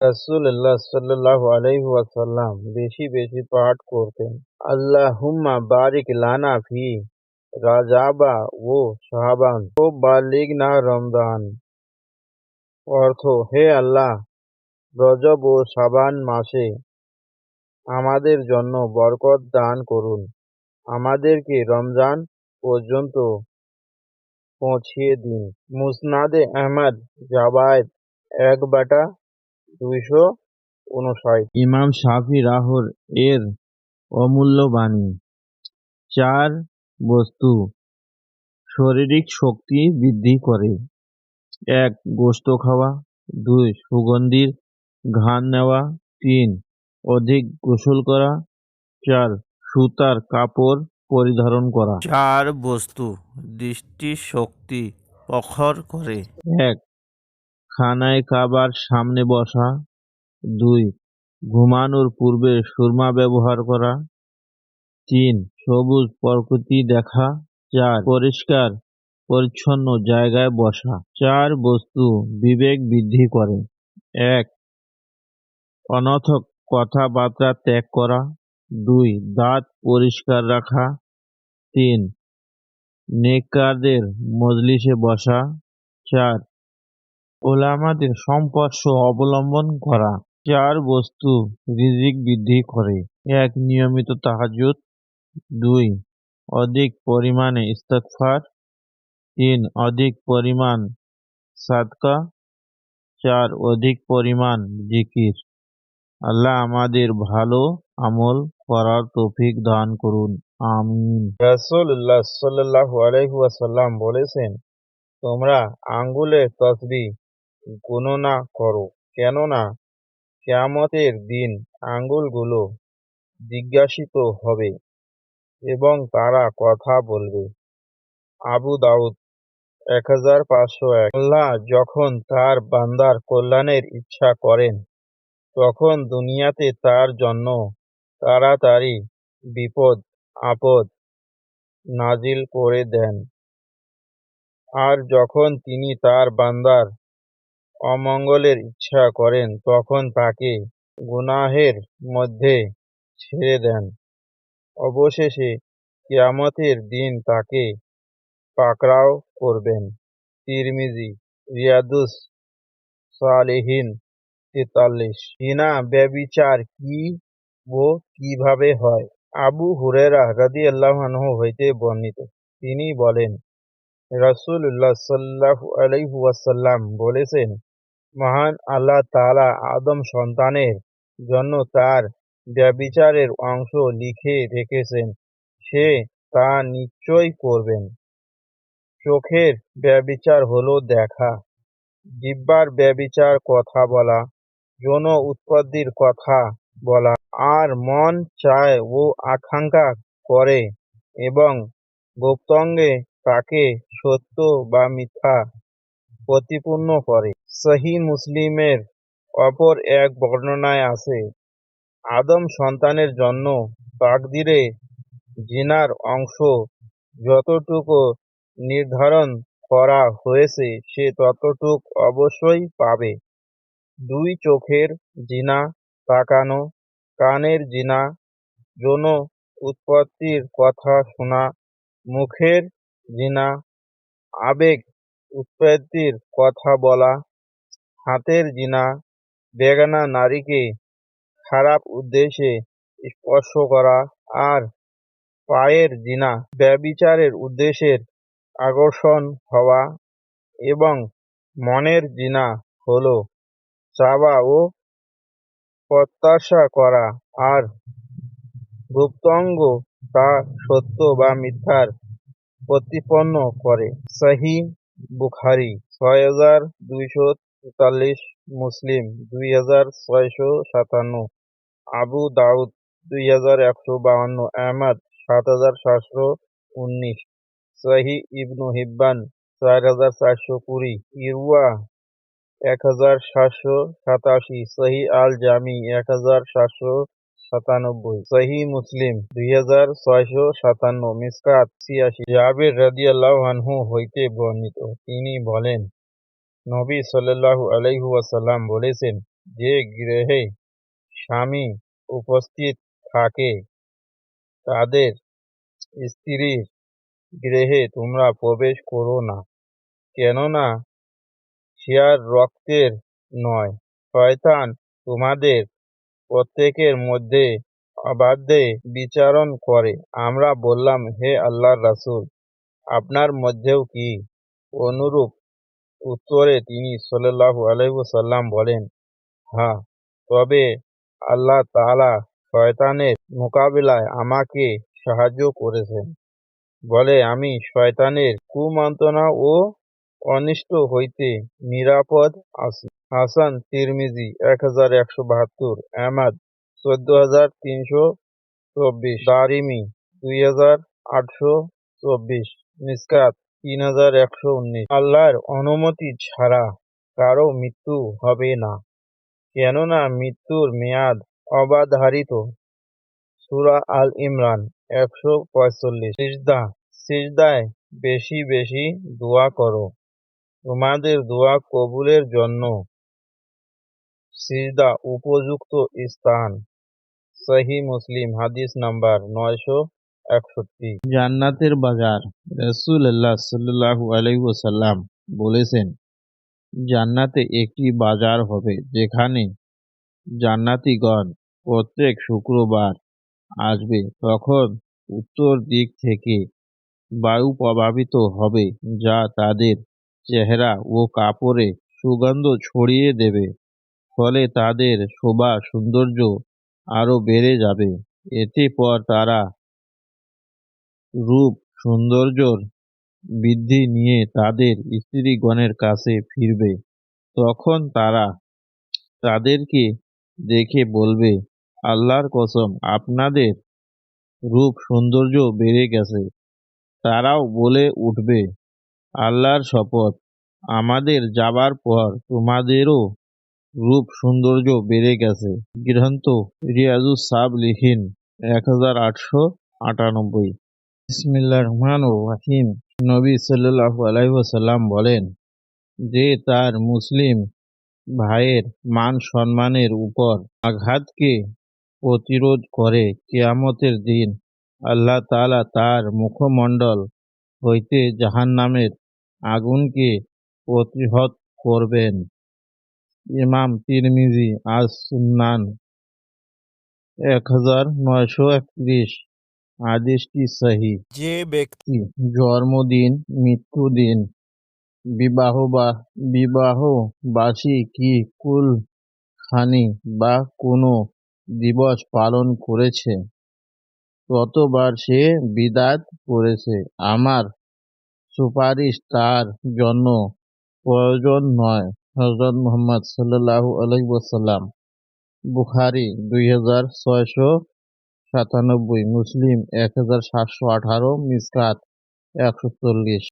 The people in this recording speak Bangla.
রাসূলুল্লাহ সাল্লাল্লাহু আলাইহি ওয়াসাল্লাম বেশি বেশি পাঠ করতেন। আল্লাহুম্মা বারিক লানা ফি রাজাবা ও শাবান ও বালিগনা রমজান। অর্থ, হে আল্লাহ, রজব ও শাবান মাসে আমাদের জন্য বরকত দান করুন। আমাদেরকে রমজান পর্যন্ত পৌঁছিয়ে দিন। মুসনাদে আহমদ জাবায়েদ এক বাটা দুইশো উনষাট। ইমাম শাফি রাহর এর অমূল্য বাণী চার বস্তু। শারীরিক শক্তি বৃদ্ধি করে। এক গোস্ত খাওয়া। দুই সুগন্ধির ঘ্রাণ নেওয়া। তিন অধিক গোসল করা। চার সুতার কাপড় পরিধারণ করা। চার বস্তু। দৃষ্টি শক্তি প্রখর করে। এক খানায় কাবার সামনে বসা। দুই, ঘুমানোর পূর্বে সুরমা ব্যবহার করা। তিন, সবুজ প্রকৃতি দেখা। চার, পরিষ্কার, পরিচ্ছন্ন জায়গায় বসা। চার, বস্তু বিবেক বৃদ্ধি করে। এক, অনথক কথাবার্তা ত্যাগ করা। দুই, দাঁত পরিষ্কার রাখা। তিন, নেককারদের মজলিসে বসা। চার ওলামাদের সম্পর্শ অবলম্বন করা চার বস্তু রিজিক বৃদ্ধি করে। এক, নিয়মিত তাহাজ্জুদ। দুই, অধিক পরিমাণে ইস্তেগফার। তিন, অধিক পরিমাণ সাদকা। চার, অধিক পরিমাণ জিকির। আল্লাহ আমাদের ভালো আমল করার তৌফিক দান করুন। আমিন। আলাইহি ওয়াসাল্লাম বলেছেন, তোমরা আঙ্গুলের তসবিহ গণনা করো। কেননা কেয়ামতের দিন আঙ্গুলগুলো জিজ্ঞাসিত হবে এবং তারা কথা বলবে। আবু দাউদ এক হাজার পাঁচশো এক। আল্লাহ যখন তার বান্দার কল্যাণের ইচ্ছা করেন, তখন দুনিয়াতে তার জন্য তাড়াতাড়ি বিপদ, আপদ নাজিল করে দেন। আর যখন তিনি তার বান্দার অমঙ্গলের ইচ্ছা করেন, তখন তাকে গুনাহের মধ্যে ছেড়ে দেন। অবশেষে কিয়ামতের দিন তাকে পাকড়াও করবেন। তিরমিজি, রিয়াদুস সালেহিন, তেতাল্লিশ। হিনা ব্যবিচার কি ও কীভাবে হয়? আবু হুরেরা রাদিয়াল্লাহু আনহু হইতে বর্ণিত। তিনি বলেন, রাসূলুল্লাহ সাল্লাল্লাহু আলাইহি ওয়াসাল্লাম বলেছেন মহান আল্লাহ তাআলা আদম সন্তানের জন্য তার ব্যভিচারের অংশ লিখে রেখেছেন। সে তা নিশ্চয় করবেন। চোখের ব্যভিচার হলো দেখা। জিহ্বার ব্যভিচার কথা বলা, যৌন উৎপত্তির কথা বলা, আর মন চায় ও আকাঙ্ক্ষা করে এবং গুপ্তাঙ্গে তাকে সত্য বা মিথ্যা প্রতিপূর্ণ করে। সহি মুসলিমের অপর এক বর্ণনায় আছে, আদম সন্তানের জন্য তাকদিরে জিনার অংশ যতটুকু নির্ধারণ করা হয়েছে, সে ততটুক অবশ্যই পাবে। দুই চোখের জিনা তাকানো, কানের জিনা যৌন উৎপত্তির কথা শোনা, মুখের জিনা আবেগ উৎপত্তির কথা বলা হাতের জিনা, বেগানা নারীকে খারাপ উদ্দেশ্যে স্পর্শ করা আর পায়ের জিনা ব্যভিচারের উদ্দেশ্যের আকর্ষণ হওয়া এবং মনের জিনা হলো চাওয়া ও প্রত্যাশা করা আর গুপ্তাঙ্গ তা সত্য বা মিথ্যার প্রতিপন্ন করে। সহি বুখারি, ছয় হাজার দুইশো তেতাল্লিশ মুসলিম দুই হাজার ছয়শো সাতান্ন, আবু দাউদ দুই হাজার একশো বাহান্ন, আহমদ সাত হাজার সাতশো উনিশ, সহি ইবনু হিব্বান চার হাজার চারশো কুড়ি ইরুয়া এক হাজার সাতশো সাতাশি, সহি আল জামি এক হাজার সাতশো সাতানব্বই, সহি মুসলিম দুই হাজার ছয়শো সাতান্ন, মিসকাত ছিয়াশি, জাবির রাদিয়াল্লাহু আনহু হইতে বর্ণিত। তিনি বলেন নবী সাল্লাল্লাহু আলাইহি ওয়াসাল্লাম বলেছেন, যে গৃহে স্বামী উপস্থিত থাকে, তাদের স্ত্রীর গৃহে তোমরা প্রবেশ করো না। কেননা শিয়ার রক্তের নয়, শয়তান তোমাদের প্রত্যেকের মধ্যে অবাধে বিচারণ করে। আমরা বললাম, হে আল্লাহর রাসুল, আপনার মধ্যেও কি অনুরূপ উত্তরে তিনি সাল্লাল্লাহু আলাইহি ওয়াসাল্লাম বলেন হ্যাঁ তবে আল্লাহ তাআলা শয়তানের মোকাবিলায় আমাকে সাহায্য করেছেন। বলে, আমি শয়তানের কুমন্ত্রণা ও অনিষ্ট হইতে নিরাপদ আছি। হাসান তিরমিজি এক হাজার একশো বাহাত্তর, আহমদ চোদ্দ হাজার তিনশো চব্বিশ, দারিমি দুই হাজার আটশো চব্বিশ, মিসকাত তিন হাজার একশো উনিশ। আল্লাহর অনুমতি ছাড়া কারও মৃত্যু হবে না। কেননা মৃত্যুর মেয়াদ অবাধারিত। সুরা আল ইমরান, একশো পঁয়তাল্লিশ। সিজদা, সিজদায় বেশি বেশি দোয়া করো। তোমাদের দোয়া কবুলের জন্য। সিজদা উপযুক্ত স্থান। সহি মুসলিম, হাদিস নাম্বার নয়শো একষট্টি। জান্নাতের বাজার, রাসূলুল্লাহ সাল্লাল্লাহু আলাইহি ওয়াসাল্লাম বলেছেন, জান্নাতে একটি বাজার হবে যেখানে জান্নাতীগণ প্রত্যেক শুক্রবার আসবে। তখন উত্তর দিক থেকে বায়ু প্রবাহিত হবে, যা তাদের চেহারা ও কাপড়ে সুগন্ধ ছড়িয়ে দেবে। ফলে তাদের শোভা সৌন্দর্য আরও বেড়ে যাবে। এতে পর তারা রূপ, সৌন্দর্যর বৃদ্ধি নিয়ে তাদের স্ত্রীগণের কাছে ফিরবে। তখন তারা তাদেরকে দেখে বলবে, আল্লাহর কসম, আপনাদের রূপ, সৌন্দর্য বেড়ে গেছে। তারাও বলে উঠবে, আল্লাহর শপথ, আমাদের যাবার পর তোমাদেরও রূপ, সৌন্দর্য বেড়ে গেছে। গ্রন্থ রিয়াজুস সাবলিহীন এক হাজার আটশো আটানব্বই। বিসমিল্লাহ রহমান রাহিম নবী সাল্লাল্লাহু আলাইহি ওয়াসাল্লাম বলেন, যে তার মুসলিম ভাইয়ের মান সম্মানের উপর আঘাতকে প্রতিরোধ করে কেয়ামতের দিন, আল্লাহ তাআলা তার মুখমণ্ডল হইতে জাহান্নামের আগুনকে প্রতিহত করবেন। ইমাম তিরমিজি আজ সুন্নান এক হাজার নয়শো একত্রিশ হাদিসটি সহি। যে ব্যক্তি জন্মদিন মৃত্যুদিন বিবাহ বা বিবাহ বার্ষিকী কুল খানি বা কোনো দিবস পালন করেছে? ততবার সে বিদাত করেছে। আমার সুপারিশ তার জন্য প্রয়োজন নয়। হজরত মোহাম্মদ সাল্লাল্লাহু আলাইহি বুখারি দুই হাজার ছয়শো সাতানব্বই মুসলিম এক হাজার সাতশো আঠারো মিসকাত একশো চল্লিশ।